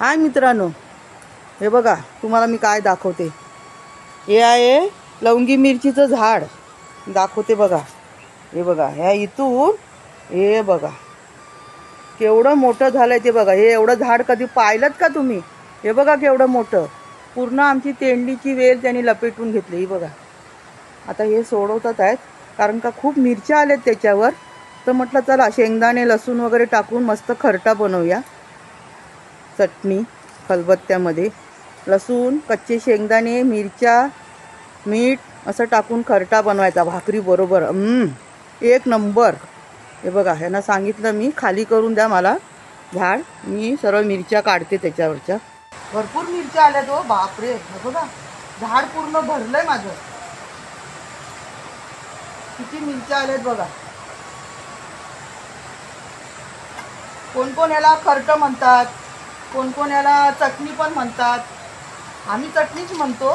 हाय मित्रांनो हे बघा तुम्हाला मी काय दाखवते. हे आहे लवंगी मिरचीचं झाड. दाखवते बघा. हे बघा ह्या इथून हे बघा. केवढं मोठं झालं आहे ते बघा. हे एवढं झाड कधी पाहिलं का तुम्ही? हे बघा केवढं मोठं. पूर्ण आमची तेंडीची वेल त्यांनी लपेटून घेतली ही बघा. आता हे सोडवतात आहेत कारण का खूप मिरच्या आल्यात त्याच्यावर. तर म्हटलं चला शेंगदाणे लसूण वगैरे टाकून मस्त खरटा बनवूया. चटणी खलबत्त्यामध्ये लसूण कच्चे शेंगदाणे मिरच्या मीठ असं टाकून खरटा बनवायचा भाकरी बरोबर. एक नंबर. हे बघा ह्यांना सांगितलं मी खाली करून द्या मला झाड. मी सर्व मिरच्या काढते त्याच्यावरच्या. भरपूर मिरच्या आल्या तो हो, बापरे. बघा झाड पूर्ण भरलंय माझं. किती मिरच्या आल्यात बघा. कोण कोण याला खर्ट म्हणतात? कोण कोण याला चटणी पण म्हणतात. आम्ही चटणीच म्हणतो.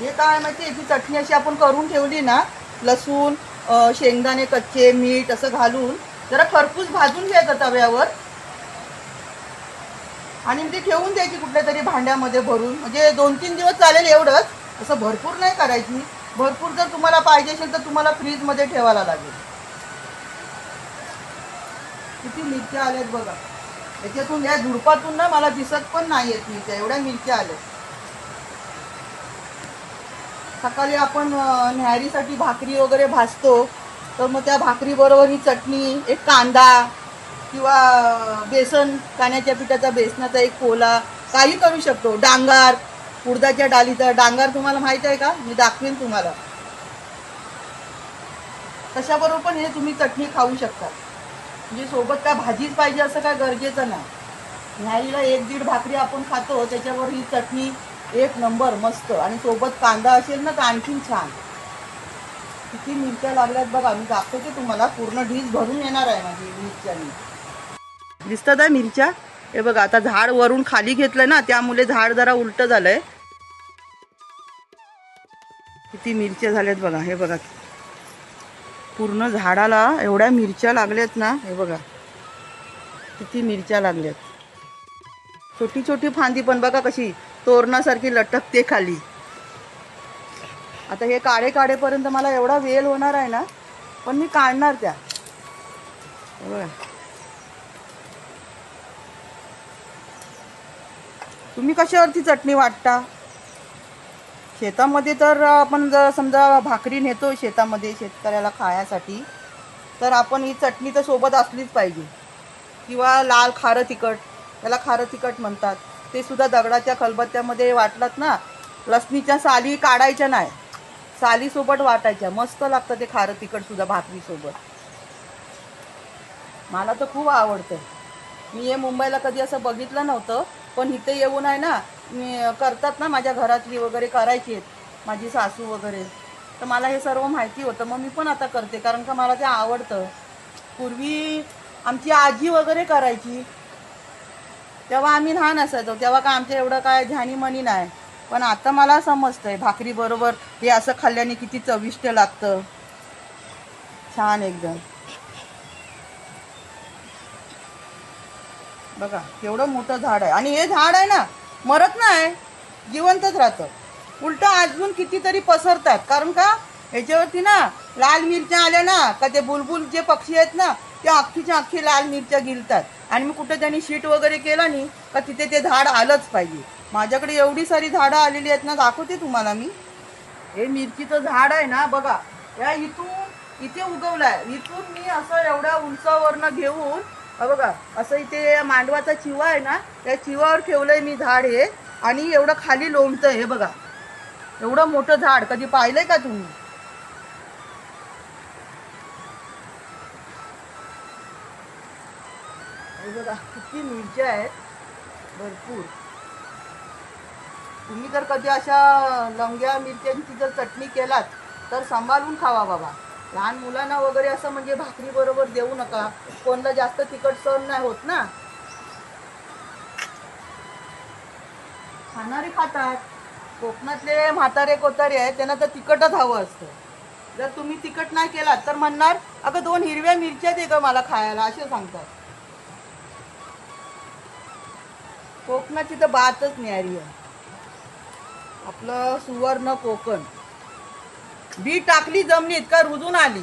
हे काय माहिती आहे चटणी अशी आपण करून ठेवली ना लसूण शेंगदाणे कच्चे मीठ असं घालून जरा खरपूस भाजून घ्यायचं तव्यावर. आणि ती ठेवून द्यायची कुठल्या तरी भांड्यामध्ये भरून. म्हणजे दोन तीन दिवस चालेल एवढंच. असं भरपूर नाही करायची. भरपूर जर तुम्हाला पाहिजे असेल तर तुम्हाला फ्रीजमध्ये ठेवायला लागेल. किती मिरच्या आल्यात बघा. याच्यातून या झुडपातून ना मला दिसत पण नाही आहेत मिरच्या एवढ्या मिरच्या आल्या. सकाळी आपण अं, न्याहारीसाठी भाकरी वगैरे भाजतो तर मग त्या भाकरी बरोबर ही चटणी एक कांदा किंवा बेसन काण्याच्या पिठाचा बेसनाचा एक कोला काही करू शकतो. डांगार उडदाच्या डालीचा डांगार तुम्हाला माहीत आहे का? मी दाखवेन तुम्हाला. तशाबरोबर पण हे तुम्ही चटणी खाऊ शकता. म्हणजे सोबत काय भाजीच पाहिजे असं काय गरजेचं नाही. न्यायला एक दीड भाकरी आपण खातो त्याच्यावर ही चटणी एक नंबर मस्त. आणि सोबत कांदा असेल ना तर आणखीन छान. किती मिरच्या लागल्यात बघा मी दाखवते तुम्हाला. पूर्ण ढीस भरून येणार आहे माझी मिरच्यानी. दिसतात आहे मिरच्या? हे बघा आता झाड वरून खाली घेतलं ना त्यामुळे झाड जरा उलट झालंय. किती मिरच्या झाल्यात बघा हे बघा. पूर्ण झाडाला एवढ्या मिरच्या लागल्यात ना हे बघा. किती मिरच्या लागल्यात. छोटी छोटी फांदी पण बघा कशी तोरणासारखी लटकते खाली. आता हे काळे काढेपर्यंत मला एवढा वेळ होणार आहे ना पण मी काढणार त्या. बघा. तुम्ही कशावरती चटणी वाटता? शेतामध्ये तर आपण जर समजा भाकरी नेतो शेतामध्ये शेतकऱ्याला खाण्यासाठी तर आपण ही चटणी तर सोबत असलीच पाहिजे. किंवा लाल खारं तिखट त्याला खारं तिखट म्हणतात. ते सुद्धा दगडाच्या खलबत्त्यामध्ये वाटलात ना लसणीच्या साली काढायच्या नाही. सालीसोबत वाटायच्या मस्त लागतं ते खारं तिखटसुद्धा भाकरीसोबत मला तर खूप आवडतं. मी हे मुंबईला कधी असं बघितलं नव्हतं पण इथे येऊन आहे ना मी करतात ना माझ्या घरातली वगैरे करायची आहेत माझी सासू वगैरे. तर मला हे सर्व माहिती होतं. मग मी पण आता करते. कारण का मला ते आवडतं. पूर्वी आमची आजी वगैरे करायची. तेव्हा आम्ही लहान असायचो. तेव्हा काय आमच्या एवढं काय ध्यानीमनी नाही. पण आता मला समजतंय. भाकरी बरोबर हे असं खाल्ल्याने किती चविष्ट लागतं. छान एकदम. बघा केवढं मोठं झाड आहे. आणि हे झाड आहे ना मरत नाही जिवंतच राहतं. उलट अजून कितीतरी पसरतात. कारण का? ह्याच्यावरती ना लाल मिरच्या आल्या ना का ते बुलबुल जे पक्षी आहेत ना ते अख्खीच्या अख्खी लाल मिरच्या गिरतात आणि मग कुठं त्यांनी शीट वगैरे केलं नाही का तिथे ते झाड आलंच पाहिजे. माझ्याकडे एवढी सारी झाडं आलेली आहेत ना दाखवते तुम्हाला मी. हे मिरचीचं झाड आहे ना बघा. या इथून इथे उगवलं आहे इथून मी असं एवढ्या उंचावरनं घेऊन बघा असं इथे मांडवाचा चिवा आहे ना त्या चिवावर ठेवलंय मी झाड हे आणि एवढं खाली लोणचं हे बघा. एवढं मोठं झाड कधी पाहिलंय का तुम्ही? बघा किती मिरच्या आहेत. भरपूर. तुम्ही जर कधी अशा लंग्या मिरच्यांची जर चटणी केलात तर सांभाळून खावा बाबा. लहान मुलांना वगैरे असं म्हणजे भाकरी बरोबर देऊ नका. कोणला जास्त तिखट सण नाही होत ना. खाणारे खातात. कोकणातले म्हातारे कोतारे आहेत त्यांना तर तिखटच हवं असतं. जर तुम्ही तिखट नाही केलात तर म्हणणार अगं दोन हिरव्या मिरच्या दे ग मला खायला असे सांगतात. कोकणाची तर बातच न्यारी आहे. आपलं सुवर्ण कोकण. बी टाकली जमिनीत का रुजून आली?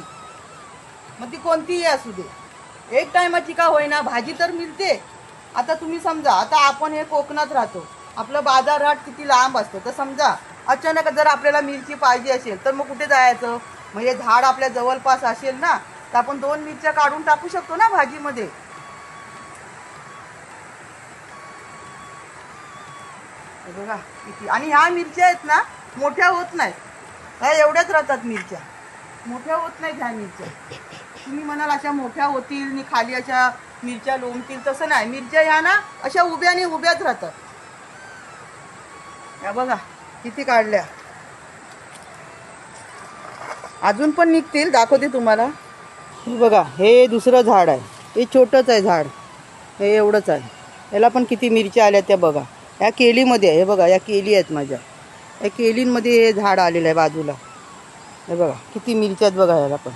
मग ती कोणतीही असू दे. एक टायमाची का होईना भाजी तर मिळते. आता तुम्ही समजा आता आपण हे कोकणात राहतो. आपलं बाजारहाट किती लांब असतं. तर समजा अचानक जर आपल्याला मिरची पाहिजे असेल तर मग कुठे जायचं? मग हे झाड आपल्या जवळपास असेल ना तर आपण दोन मिरच्या काढून टाकू शकतो ना भाजीमध्ये. बघा किती आणि ह्या मिरच्या आहेत ना मोठ्या होत नाहीत. ह्या एवढ्याच राहतात मिरच्या. मोठ्या होत नाहीत ह्या मिरच्या. तुम्ही म्हणाल अशा मोठ्या होतील आणि खाली अशा मिरच्या लोंबतील तसं नाही. मिरच्या ह्या ना अशा उभ्याने उभ्याच राहतात. ह्या बघा किती काढल्या. अजून पण निघतील दाखवते तुम्हाला. हे बघा हे दुसरं झाड आहे. हे छोटंच आहे झाड. हे एवढंच आहे. याला पण किती मिरच्या आल्या त्या बघा. या केलीमध्ये आहे. हे बघा या केली आहेत माझ्या. हे केलींमध्ये हे झाड आलेलं आहे बाजूला. हे बघा किती मिरच्यात बघा याला पण.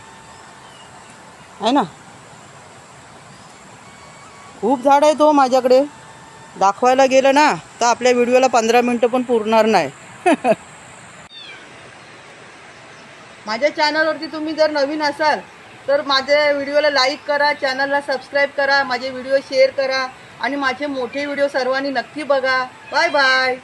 आहे ना? खूप झाड आहे तो हो माझ्याकडे. दाखवायला गेलं ना तर आपल्या व्हिडिओला पंधरा मिनटं पण पुरणार नाही. माझ्या चॅनलवरती तुम्ही जर नवीन असाल तर माझ्या व्हिडिओला लाईक करा चॅनलला सबस्क्राईब करा माझे व्हिडिओ शेअर करा आणि माझे मोठे व्हिडिओ सर्वांनी नक्की बघा. Bye bye